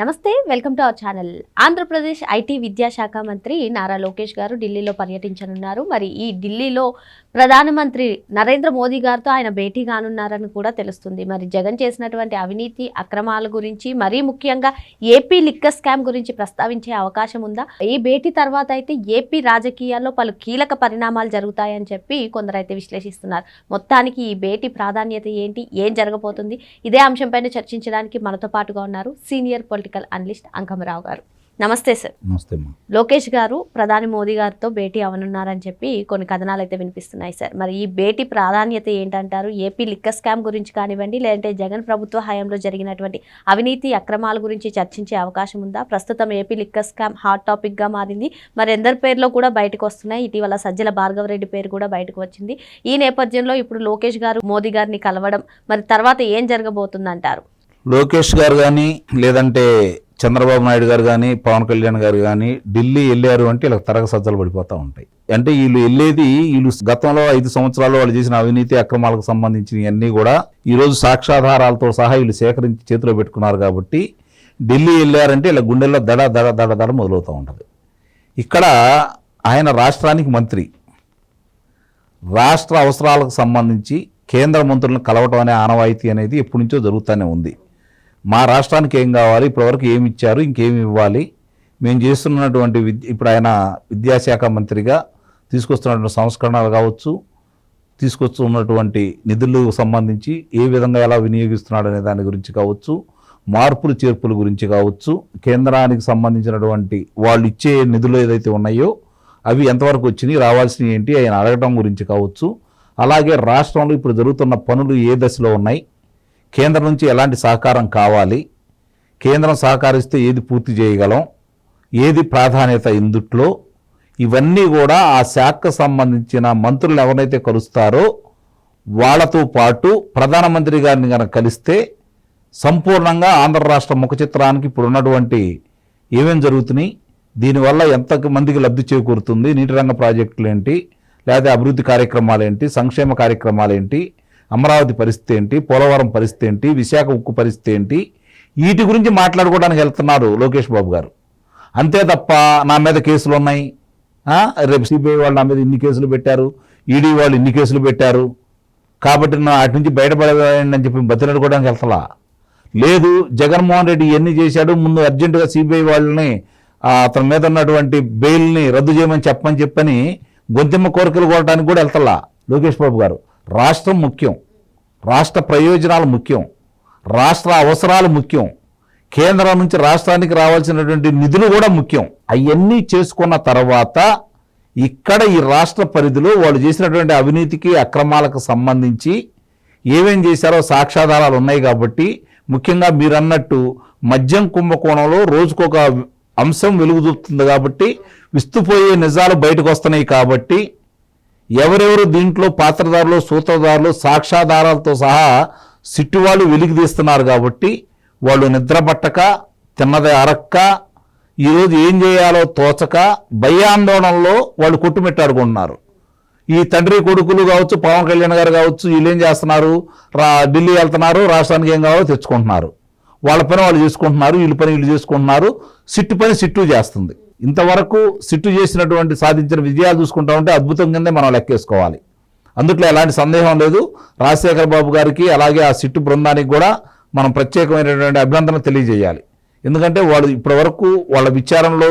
నమస్తే welcome to our channel. Andhra Pradesh IT విద్యాశాఖ మంత్రి నారా లోకేష్ గారు ఢిల్లీలో పర్యటించనున్నారు. మరి ఈ ఢిల్లీలో ప్రధానమంత్రి నరేంద్ర మోదీ గారితో ఆయన భేటీ కానున్నారని కూడా తెలుస్తుంది. మరి జగన్ చేసినటువంటి అవినీతి అక్రమాల గురించి మరీ ముఖ్యంగా ఏపీ లిక్కర్ స్కామ్ గురించి ప్రస్తావించే అవకాశం ఉందా? ఈ భేటీ తర్వాత అయితే ఏపీ రాజకీయాల్లో పలు కీలక పరిణామాలు జరుగుతాయని చెప్పి కొందరైతే విశ్లేషిస్తున్నారు. మొత్తానికి ఈ భేటీ ప్రాధాన్యత ఏంటి? ఏం జరగబోతుంది? ఇదే అంశంపైన చర్చించడానికి మనతో పాటుగా ఉన్నారు senior political analyst Ankamarao garu. నమస్తే సార్ నమస్తే లోకేష్ గారు ప్రధాని మోదీ గారితో భేటీ అవనున్నారని చెప్పి కొన్ని కథనాలు అయితే వినిపిస్తున్నాయి సార్ మరి ఈ భేటీ ప్రాధాన్యత ఏంటంటారు? ఏపీ లిక్కర్ స్కామ్ గురించి కానివ్వండి లేదంటే జగన్ ప్రభుత్వ హయాంలో జరిగినటువంటి అవినీతి అక్రమాల గురించి చర్చించే అవకాశం ఉందా? ప్రస్తుతం ఏపీ లిక్కర్ స్కామ్ హాట్ టాపిక్గా మారింది. మరి ఎందరి పేర్లో కూడా బయటకు వస్తున్నాయి? ఇటీవల సజ్జల భార్గవరెడ్డి పేరు కూడా బయటకు వచ్చింది. ఈ నేపథ్యంలో ఇప్పుడు లోకేష్ గారు మోదీ గారిని కలవడం మరి తర్వాత ఏం జరగబోతుందంటారు? లోకేష్ గారు కానీ లేదంటే చంద్రబాబు నాయుడు గారు కానీ పవన్ కళ్యాణ్ గారు కానీ ఢిల్లీ వెళ్ళారు అంటే ఇలా తరగ సజ్జలు పడిపోతూ ఉంటాయి. అంటే వీళ్ళు వెళ్ళేది వీళ్ళు గతంలో ఐదు సంవత్సరాలు వాళ్ళు చేసిన అవినీతి అక్రమాలకు సంబంధించినవన్నీ కూడా ఈరోజు సాక్ష్యాధారాలతో సహా వీళ్ళు సేకరించి చేతిలో పెట్టుకున్నారు కాబట్టి ఢిల్లీ వెళ్ళారంటే ఇలా గుండెల్లో దడ దడ దడ దడ మొదలవుతూ ఉంటుంది. ఇక్కడ ఆయన రాష్ట్రానికి మంత్రి. రాష్ట్ర అవసరాలకు సంబంధించి కేంద్ర మంత్రులను కలవటం అనే ఆనవాయితీ అనేది ఎప్పటి నుంచో జరుగుతూనే ఉంది. మా రాష్ట్రానికి ఏం కావాలి ఇప్పటివరకు ఏమి ఇచ్చారు ఇంకేమి ఇవ్వాలి? మేము చేస్తున్నటువంటి విద్య ఇప్పుడు ఆయన విద్యాశాఖ మంత్రిగా తీసుకొస్తున్నటువంటి సంస్కరణలు కావచ్చు తీసుకొస్తున్నటువంటి నిధులకు సంబంధించి ఏ విధంగా ఎలా వినియోగిస్తున్నాడు అనే దాని గురించి కావచ్చు మార్పులు చేర్పుల గురించి కావచ్చు కేంద్రానికి సంబంధించినటువంటి వాళ్ళు ఇచ్చే నిధులు ఏదైతే ఉన్నాయో అవి ఎంతవరకు వచ్చినాయి రావాల్సినవి ఏంటి ఆయన అడగటం గురించి కావచ్చు. అలాగే రాష్ట్రంలో ఇప్పుడు జరుగుతున్న పనులు ఏ దశలో ఉన్నాయి కేంద్రం నుంచి ఎలాంటి సహకారం కావాలి? కేంద్రం సహకరిస్తే ఏది పూర్తి చేయగలం? ఏది ప్రాధాన్యత ఇందుట్లో? ఇవన్నీ కూడా ఆ శాఖకు సంబంధించిన మంత్రులు ఎవరైతే కలుస్తారో వాళ్ళతో పాటు ప్రధానమంత్రి గారిని కనుక కలిస్తే సంపూర్ణంగా ఆంధ్ర రాష్ట్ర ముఖ చిత్రానికి ఇప్పుడు ఉన్నటువంటి ఏమేం జరుగుతున్నాయి? దీనివల్ల ఎంత మందికి లబ్ధి చేకూరుతుంది? నీటి రంగ ప్రాజెక్టులు ఏంటి? లేదా అభివృద్ధి కార్యక్రమాలు ఏంటి? సంక్షేమ కార్యక్రమాలు ఏంటి? అమరావతి పరిస్థితి ఏంటి? పోలవరం పరిస్థితి ఏంటి? విశాఖ ఉక్కు పరిస్థితి ఏంటి? వీటి గురించి మాట్లాడుకోవడానికి వెళ్తున్నారు లోకేష్ బాబు గారు. అంతే తప్ప నా మీద కేసులు ఉన్నాయి. రేపు సిబిఐ వాళ్ళు నా మీద ఇన్ని కేసులు పెట్టారు. ఈడీ వాళ్ళు ఇన్ని కేసులు పెట్టారు. కాబట్టి నా అటు నుంచి బయటపడేయండి అని చెప్పి బతిలాడుకోవడానికి వెళ్తలా? లేదు జగన్మోహన్ రెడ్డి ఎన్ని చేశాడు. ముందు అర్జెంటుగా సిబిఐ వాళ్ళని అతని మీద ఉన్నటువంటి బెయిల్ని రద్దు చేయమని చెప్పమని చెప్పని గొంతెమ్మ కోరికలు కోరడానికి కూడా వెళ్తలా లోకేష్ బాబు గారు? రాష్ట్రం ముఖ్యం రాష్ట్ర ప్రయోజనాలు ముఖ్యం రాష్ట్ర అవసరాలు ముఖ్యం కేంద్రం నుంచి రాష్ట్రానికి రావాల్సినటువంటి నిధులు కూడా ముఖ్యం. అవన్నీ చేసుకున్న తర్వాత ఇక్కడ ఈ రాష్ట్ర పరిధిలో వాళ్ళు చేసినటువంటి అవినీతికి అక్రమాలకు సంబంధించి ఏమేం చేశారో సాక్ష్యాధారాలు ఉన్నాయి కాబట్టి ముఖ్యంగా మీరు అన్నట్టు మద్యం కుంభకోణంలో రోజుకొక అంశం వెలుగు కాబట్టి విస్తుపోయే నిజాలు బయటకు వస్తున్నాయి కాబట్టి ఎవరెవరు దీంట్లో పాత్రదారులు సూత్రధారులు సాక్ష్యాధారాలతో సహా సిట్టు వాళ్ళు వెలికి తీస్తున్నారు కాబట్టి వాళ్ళు నిద్రపట్టక తిన్నది అరక్క ఈరోజు ఏం చేయాలో తోచక భయాందోళనలో వాళ్ళు కొట్టుమిట్టాడుకుంటున్నారు. ఈ తండ్రి కొడుకులు కావచ్చు పవన్ కళ్యాణ్ గారు కావచ్చు వీళ్ళు ఏం చేస్తున్నారు? రా ఢిల్లీ వెళ్తున్నారు రాష్ట్రానికి ఏం కావాలో తెచ్చుకుంటున్నారు. వాళ్ళ పని వాళ్ళు చేసుకుంటున్నారు వీళ్ళ పని వీళ్ళు చేసుకుంటున్నారు. సిట్టు పని సిట్టు చేస్తుంది. ఇంతవరకు సిట్టు చేసినటువంటి సాధించిన విజయాలు చూసుకుంటా ఉంటే అద్భుతంగానే మనం లెక్కేసుకోవాలి. అందుట్లో ఎలాంటి సందేహం లేదు. రాజశేఖర బాబు గారికి అలాగే ఆ సిట్టు బృందానికి కూడా మనం ప్రత్యేకమైనటువంటి అభినందన తెలియజేయాలి. ఎందుకంటే వాళ్ళు ఇప్పటి వరకు వాళ్ళ విచారంలో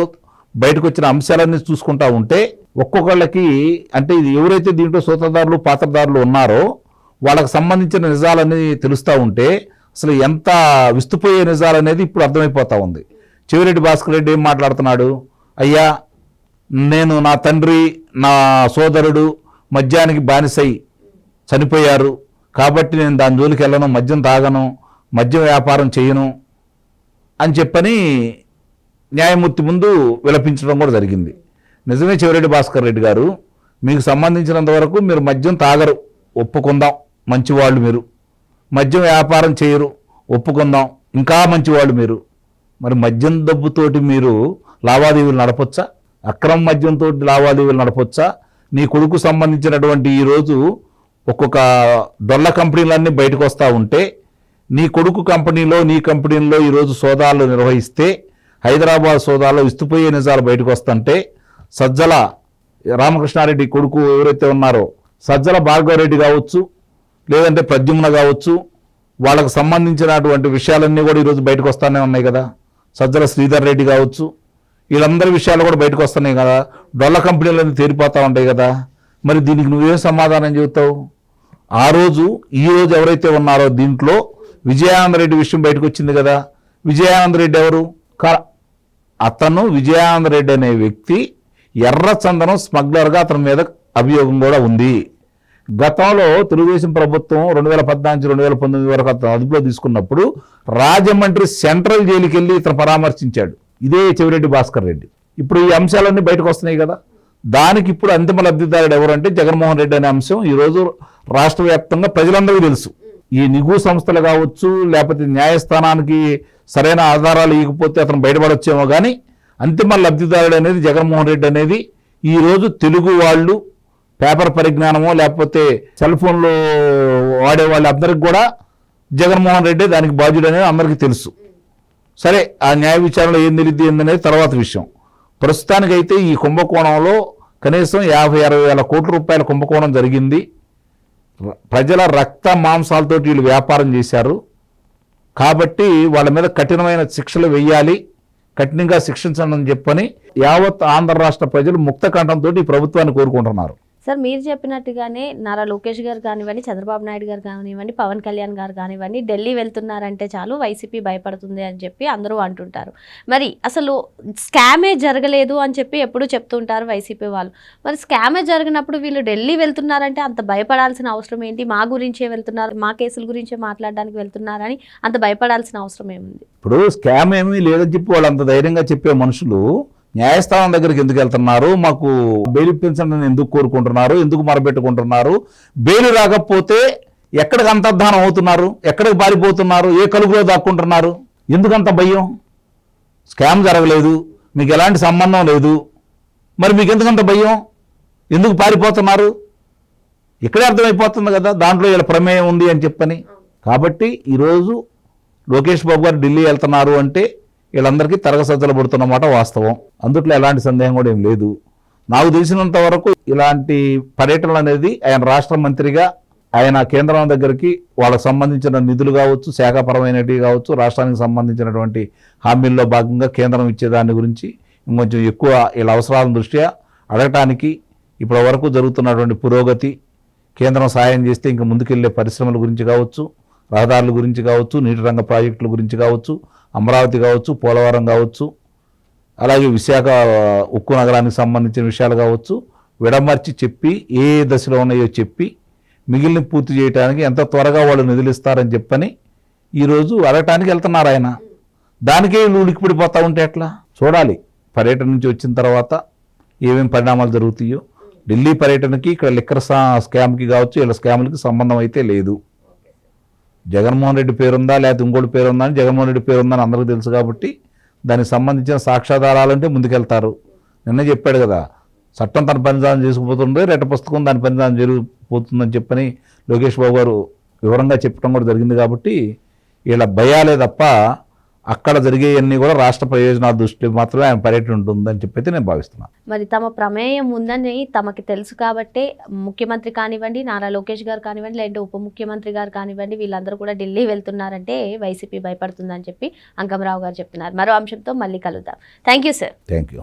బయటకు వచ్చిన అంశాలన్నీ చూసుకుంటా ఉంటే ఒక్కొక్కళ్ళకి అంటే ఇది ఎవరైతే దీంట్లో సూత్రధారులు పాత్రధారులు ఉన్నారో వాళ్ళకి సంబంధించిన నిజాలన్నీ తెలుస్తూ ఉంటే అసలు ఎంత విస్తుపోయే నిజాలు అనేది ఇప్పుడు అర్థమైపోతా ఉంది. చెవిరెడ్డి భాస్కర్ రెడ్డి ఏం మాట్లాడుతున్నాడు? అయ్యా నేను నా తండ్రి నా సోదరుడు మద్యానికి బానిసై చనిపోయారు. కాబట్టి నేను దాని జోలికి వెళ్ళను మద్యం తాగను మద్యం వ్యాపారం చేయను అని చెప్పని న్యాయమూర్తి ముందు విలపించడం కూడా జరిగింది. నిజమే చివరెడ్డి భాస్కర్ రెడ్డి గారు మీకు సంబంధించినంత వరకు మీరు మద్యం తాగరు ఒప్పుకుందాం మంచివాళ్ళు మీరు. మద్యం వ్యాపారం చేయరు ఒప్పుకుందాం ఇంకా మంచివాళ్ళు మీరు. మరి మద్యం దబ్బుతోటి మీరు లావాదేవీలు నడపొచ్చా? అక్రమ మద్యంతో లావాదేవీలు నడపొచ్చా? నీ కొడుకు సంబంధించినటువంటి ఈరోజు ఒక్కొక్క దొల్ల కంపెనీలన్నీ బయటకు వస్తూ ఉంటే నీ కొడుకు కంపెనీలో నీ కంపెనీలో ఈరోజు సోదాలు నిర్వహిస్తే హైదరాబాద్ సోదాలో ఇస్తుపోయే నిజాలు బయటకు వస్తుంటే సజ్జల రామకృష్ణారెడ్డి కొడుకు ఎవరైతే ఉన్నారో సజ్జల భార్గవరెడ్డి కావచ్చు లేదంటే ప్రద్యుమ్న కావచ్చు వాళ్ళకు సంబంధించినటువంటి విషయాలన్నీ కూడా ఈరోజు బయటకు వస్తానే ఉన్నాయి కదా. సజ్జల శ్రీధర్ రెడ్డి కావచ్చు వీళ్ళందరి విషయాలు కూడా బయటకు వస్తున్నాయి కదా. డొల్ల కంపెనీలన్నీ తేరిపోతూ ఉంటాయి కదా. మరి దీనికి నువ్వేం సమాధానం చెబుతావు? ఆ రోజు ఈ రోజు ఎవరైతే ఉన్నారో దీంట్లో విజయానందరెడ్డి విషయం బయటకు వచ్చింది కదా. విజయానంద రెడ్డి ఎవరు? అతను విజయానంద రెడ్డి అనే వ్యక్తి ఎర్ర చందనం స్మగ్లర్గా అతని మీద అభియోగం కూడా ఉంది. గతంలో తెలుగుదేశం ప్రభుత్వం రెండు వేల పద్నాలుగు రెండు వేల పంతొమ్మిది వరకు అతను అదుపులో తీసుకున్నప్పుడు రాజమండ్రి సెంట్రల్ జైలుకి వెళ్ళి ఇతను పరామర్శించాడు. ఇదే చెవిరెడ్డి భాస్కర్ రెడ్డి. ఇప్పుడు ఈ అంశాలన్నీ బయటకు వస్తున్నాయి కదా. దానికి ఇప్పుడు అంతిమ లబ్ధిదారుడు ఎవరంటే జగన్మోహన్ రెడ్డి అనే అంశం ఈరోజు రాష్ట్ర వ్యాప్తంగా ప్రజలందరికీ తెలుసు. ఈ నిఘు సంస్థలు కావచ్చు లేకపోతే న్యాయస్థానానికి సరైన ఆధారాలు ఇవ్వకపోతే అతను బయటపడొచ్చేమో కానీ అంతిమ లబ్ధిదారుడు అనేది జగన్మోహన్ రెడ్డి అనేది ఈరోజు తెలుగు వాళ్ళు పేపర్ పరిజ్ఞానమో లేకపోతే సెల్ ఫోన్లో వాడే వాళ్ళందరికీ కూడా జగన్మోహన్ రెడ్డి దానికి బాధ్యుడు అనేది అందరికీ తెలుసు. సరే ఆ న్యాయ విచారణలో ఏం తెలియదు ఏందనేది తర్వాత విషయం. ప్రస్తుతానికైతే ఈ కుంభకోణంలో కనీసం యాభై అరవై వేల కోట్ల రూపాయల కుంభకోణం జరిగింది. ప్రజల రక్త మాంసాలతో వీళ్ళు వ్యాపారం చేశారు. కాబట్టి వాళ్ళ మీద కఠినమైన శిక్షలు వెయ్యాలి కఠినంగా శిక్షించండి అని చెప్పని యావత్ ఆంధ్ర రాష్ట్ర ప్రజలు ముక్త కంఠంతో ఈ ప్రభుత్వాన్ని కోరుకుంటున్నారు. సార్ మీరు చెప్పినట్టుగానే నారా లోకేష్ గారు కానివ్వండి చంద్రబాబు నాయుడు గారు కానివ్వండి పవన్ కళ్యాణ్ గారు కానివ్వండి ఢిల్లీ వెళ్తున్నారంటే చాలు వైసీపీ భయపడుతుంది అని చెప్పి అందరూ అంటుంటారు. మరి అసలు స్కామే జరగలేదు అని చెప్పి ఎప్పుడు చెప్తుంటారు వైసీపీ వాళ్ళు. మరి స్కామే జరిగినప్పుడు వీళ్ళు ఢిల్లీ వెళ్తున్నారంటే అంత భయపడాల్సిన అవసరం ఏంటి? మా గురించే వెళ్తున్నారు మా కేసుల గురించే మాట్లాడడానికి వెళ్తున్నారని అంత భయపడాల్సిన అవసరం ఏముంది? ఇప్పుడు స్కామ్ ఏమీ లేదని చెప్పి వాళ్ళు అంత ధైర్యంగా చెప్పే మనుషులు న్యాయస్థానం దగ్గరికి ఎందుకు వెళ్తున్నారు? మాకు బెయిల్ ఇప్పించండి ఎందుకు కోరుకుంటున్నారు? ఎందుకు మొరబెట్టుకుంటున్నారు బెయిల్ రాకపోతే ఎక్కడికి అంతర్ధానం అవుతున్నారు? ఎక్కడికి పారిపోతున్నారు? ఏ కలుగులో దాక్కుంటున్నారు? ఎందుకంత భయం? స్కామ్ జరగలేదు. మీకు ఎలాంటి సంబంధం లేదు. మరి మీకు ఎందుకంత భయం? ఎందుకు పారిపోతున్నారు? ఇక్కడే అర్థమైపోతుంది కదా దాంట్లో వీళ్ళ ప్రమేయం ఉంది అని చెప్పని. కాబట్టి ఈరోజు లోకేష్ బాబు గారు ఢిల్లీ వెళ్తున్నారు అంటే వీళ్ళందరికీ తరగసజ్జలు పడుతున్నమాట వాస్తవం. అందుట్లో ఎలాంటి సందేహం కూడా ఏం లేదు. నాకు తెలిసినంత వరకు ఇలాంటి పర్యటనలు అనేది ఆయన రాష్ట్ర మంత్రిగా ఆయన కేంద్రం దగ్గరికి వాళ్ళకి సంబంధించిన నిధులు కావచ్చు శాఖపరమైనవి కావచ్చు రాష్ట్రానికి సంబంధించినటువంటి హామీల్లో భాగంగా కేంద్రం ఇచ్చే దాని గురించి ఇంకొంచెం ఎక్కువ వీళ్ళ అవసరాల దృష్ట్యా అడగటానికి ఇప్పటి వరకు జరుగుతున్నటువంటి పురోగతి కేంద్రం సహాయం చేస్తే ఇంకా ముందుకెళ్ళే పరిశ్రమల గురించి కావచ్చు రహదారుల గురించి కావచ్చు నీటి రంగ ప్రాజెక్టుల గురించి కావచ్చు అమరావతి కావచ్చు పోలవరం కావచ్చు అలాగే విశాఖ ఉక్కు నగరానికి సంబంధించిన విషయాలు కావచ్చు విడమర్చి చెప్పి ఏ దశలో ఉన్నాయో చెప్పి మిగిలిన పూర్తి చేయడానికి ఎంత త్వరగా వాళ్ళు నిధులు ఇస్తారని చెప్పని ఈరోజు అడగటానికి వెళ్తున్నారు ఆయన. దానికే వీళ్ళు ఉంటే ఎట్లా? చూడాలి. పర్యటన నుంచి వచ్చిన తర్వాత ఏమేమి పరిణామాలు జరుగుతాయో. ఢిల్లీ పర్యటనకి ఇక్కడ లిక్కర్ స్కామ్కి కావచ్చు వీళ్ళ స్కామ్లకి సంబంధం అయితే లేదు. జగన్మోహన్ రెడ్డి పేరుందా లేకపోతే ఇంకోటి పేరుందా అని జగన్మోహన్ రెడ్డి పేరుందా అని అందరికీ తెలుసు కాబట్టి దానికి సంబంధించిన సాక్ష్యాధారాలంటే ముందుకెళ్తారు. నిన్న చెప్పాడు కదా చట్టం తన పనిదానం చేసుకుపోతుంది రెట్ట పుస్తకం దాని పనిదానం జరిగిపోతుందని చెప్పని లోకేష్ బాబు గారు వివరంగా చెప్పడం కూడా జరిగింది కాబట్టి వీళ్ళ భయాలే తప్ప అక్కడ జరిగేవన్నీ కూడా రాష్ట్ర ప్రయోజనాల దృష్టిలో మాత్రమే ఆయన పర్యటన ఉంటుందని చెప్పైతే నేను భావిస్తున్నాను మరి తమ ప్రమేయం ఉందని తమకి తెలుసు కాబట్టే ముఖ్యమంత్రి కానివ్వండి నారా లోకేష్ గారు కానివ్వండి లేదంటే ఉప ముఖ్యమంత్రి గారు కానివ్వండి వీళ్ళందరూ కూడా ఢిల్లీ వెళ్తున్నారంటే వైసీపీ భయపడుతుందని చెప్పి అంకమరావు గారు చెప్తున్నారు. మరో అంశంతో మళ్ళీ కలుద్దాం. Thank you sir. థ్యాంక్